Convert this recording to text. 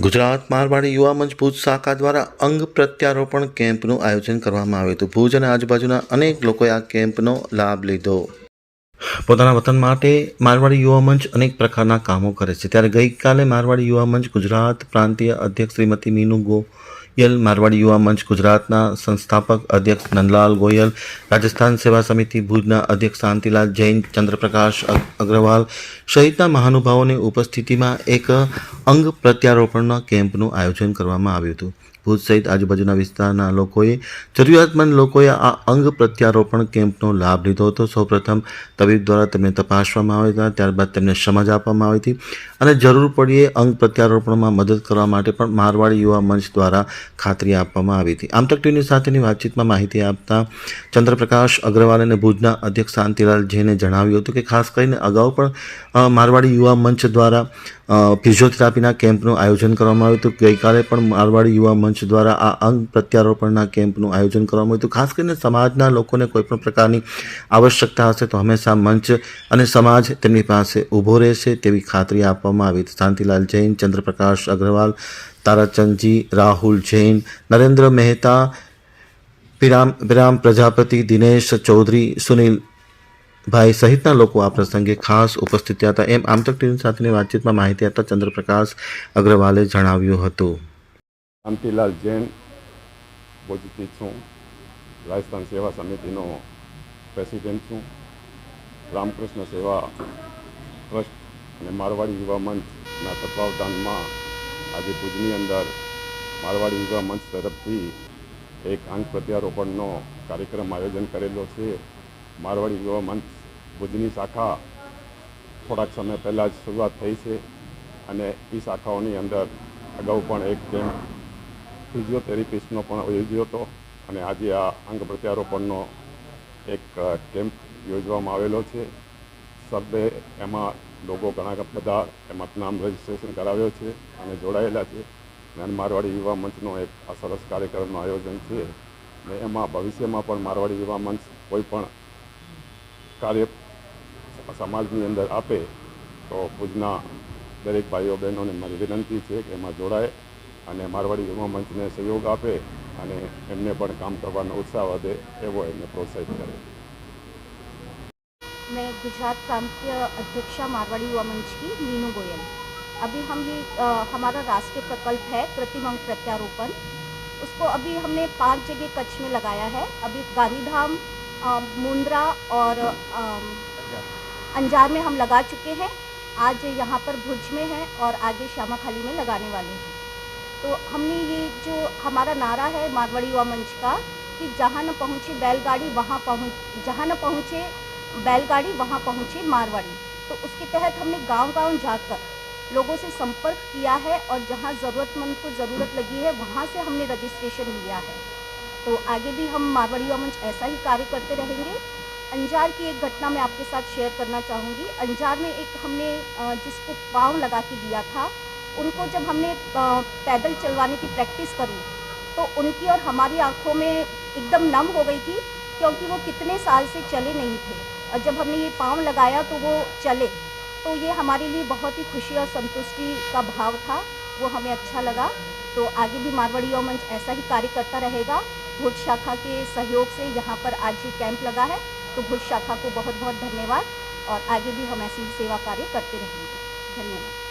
ગુજરાત મારવાડી યુવા મંચ ભુજ શાખા દ્વારા અંગ પ્રત્યારોપણ કેમ્પનું આયોજન કરવામાં આવ્યું હતું. ભુજ અને આજુબાજુના અનેક લોકોએ આ કેમ્પનો લાભ લીધો. પોતાના વતન માટે મારવાડી યુવા મંચ અનેક પ્રકારના કામો કરે છે. ત્યારે ગઈકાલે મારવાડી યુવા મંચ ગુજરાત પ્રાંતીય અધ્યક્ષ શ્રીમતી મીનુ ગોયલ, મારવાડી યુવા મંચ ગુજરાતના સંસ્થાપક અધ્યક્ષ નંદલાલ ગોયલ, રાજસ્થાન સેવા સમિતિ ભુજના અધ્યક્ષ શાંતિલાલ જૈન, ચંદ્રપ્રકાશ અગ્રવાલ સહિતના મહાનુભાવોની ઉપસ્થિતિમાં એક અંગ પ્રત્યારોપણના કેમ્પનું આયોજન કરવામાં આવ્યું હતું. ભુજ સહિત આજુબાજુના વિસ્તારના લોકોએ જરૂરિયાતમંદ લોકોએ આ અંગ પ્રત્યારોપણ કેમ્પનો લાભ લીધો હતો. સૌપ્રથમ તબીબ દ્વારા તેમને તપાસવામાં આવ્યા હતા ત્યારબાદ તેમને સમજ આપવામાં આવી હતી અને જરૂર પડીએ અંગ પ્રત્યારોપણમાં મદદ કરવા માટે પણ મારવાડી યુવા મંચ દ્વારા ખાતરી આપવામાં આવી હતી. આમતક ટીવીની સાથેની વાતચીતમાં માહિતી આપતા ચંદ્રપ્રકાશ અગ્રવાલ અને ભુજના અધ્યક્ષ શાંતિલાલ જૈને જણાવ્યું હતું કે ખાસ કરીને અગાઉ પણ મારવાડી યુવા મંચ દ્વારા ફિઝિયોથેરાપીના કેમ્પનું આયોજન કરવામાં આવ્યું હતું. ગઈકાલે પણ મારવાડી યુવા મંચ દ્વારા આ અંગ પ્રત્યારોપણના કેમ્પનું આયોજન કરવામાં આવ્યું હતું. ખાસ કરીને સમાજના લોકોને કોઈપણ પ્રકારની આવશ્યકતા હશે તો હંમેશા મંચ અને સમાજ તેમની પાસે ઊભો રહેશે તેવી ખાતરી આપવામાં આવી શાંતિલાલ જૈન, ચંદ્રપ્રકાશ અગ્રવાલ, તારાચંદજી, રાહુલ જૈન, નરેન્દ્ર મહેતા, પિરામ પિરામ પ્રજાપતિ, દિનેશ ચૌધરી, સુનિલ ભાઈ સહિતના લોકો આ પ્રસંગે ખાસ ઉપસ્થિત હતા. એમ આમતક ટીવી સાથેની વાતચીતમાં માહિતી આપતા ચંદ્રપ્રકાશ અગ્રવાલે જણાવ્યું હતું. શાંતિલાલ જૈન ભુજથી છું. રાજસ્થાન સેવા સમિતિનો પ્રેસિડેન્ટ છું. રામકૃષ્ણ સેવા ટ્રસ્ટ અને મારવાડી યુવા મંચના તત્વાવધાનમાં આજે ભુજની અંદર મારવાડી યુવા મંચ તરફથી એક અંગ પ્રત્યારોપણનો કાર્યક્રમ આયોજન કરેલો છે. મારવાડી યુવા મંચ ભુજની શાખા થોડાક સમય પહેલાં જ શરૂઆત થઈ છે અને એ શાખાઓની અંદર અગાઉ પણ એક કેમ્પ ફિઝિયોથેરાપિસ્ટનો પણ યોજ્યો હતો અને આજે આ અંગ પ્રત્યારોપણનો એક કેમ્પ યોજવામાં આવેલો છે. સભ્ય એમાં લોકો ઘણા બધા એમાં નામ રજીસ્ટ્રેશન કરાવ્યો છે અને જોડાયેલા છે. અને મારવાડી યુવા મંચનો એક આ સરસ કાર્યક્રમનું આયોજન છે. ને એમાં ભવિષ્યમાં પણ મારવાડી યુવા મંચ કોઈ પણ કાર્ય સમાજની અંદર આપે તો ભુજના દરેક ભાઈઓ બહેનોને મારી વિનંતી છે કે એમાં જોડાય અને મારવાડી યુવા મંચને સહયોગ આપે અને એમને પણ કામ કરવાનો ઉત્સાહ વધે એવો એમને પ્રોત્સાહિત કરે मैं गुजरात प्रांतीय अध्यक्षा मारवाड़ी युवा मंच की मीनू गोयल अभी हम ये अ, हमारा राष्ट्रीय प्रकल्प है प्रतिमंग प्रत्यारोपण उसको अभी हमने पांच जगह कच्छ में लगाया है अभी गांधीधाम अ, मुंद्रा और अंजार में हम लगा चुके हैं। आज यहाँ पर भुज में है और आगे श्यामा खाली में लगाने वाले हैं। तो हमने ये जो हमारा नारा है मारवाड़ी युवा मंच का कि जहाँ न पहुँचे बैलगाड़ी, वहाँ पहुँच, जहाँ न पहुँचे बैलगाड़ी, वहाँ पहुँचे मारवाड़ी। तो उसके तहत हमने गांव-गांव जाकर लोगों से संपर्क किया है और जहाँ ज़रूरतमंद को ज़रूरत लगी है, वहाँ से हमने रजिस्ट्रेशन लिया है। तो आगे भी हम मारवाड़ी युवा मंच ऐसा ही कार्य करते रहेंगे। अंजार की एक घटना मैं आपके साथ शेयर करना चाहूँगी। अंजार में एक हमने जिसको पाँव लगा के दिया था, उनको जब हमने पैदल चलवाने की प्रैक्टिस करी तो उनकी और हमारी आँखों में एकदम नम हो गई थी, क्योंकि वो कितने साल से चले नहीं थे। और जब हमने ये पाँव लगाया तो वो चले। तो ये हमारे लिए बहुत ही खुशी और संतुष्टि का भाव था। वो हमें अच्छा लगा। तो आगे भी मारवाड़ी युवा मंच ऐसा ही कार्य करता रहेगा। भुज शाखा के सहयोग से यहाँ पर आज ये कैंप लगा है तो भुज शाखा को बहुत बहुत धन्यवाद और आगे भी हम ऐसी ही सेवा कार्य करते रहेंगे धन्यवाद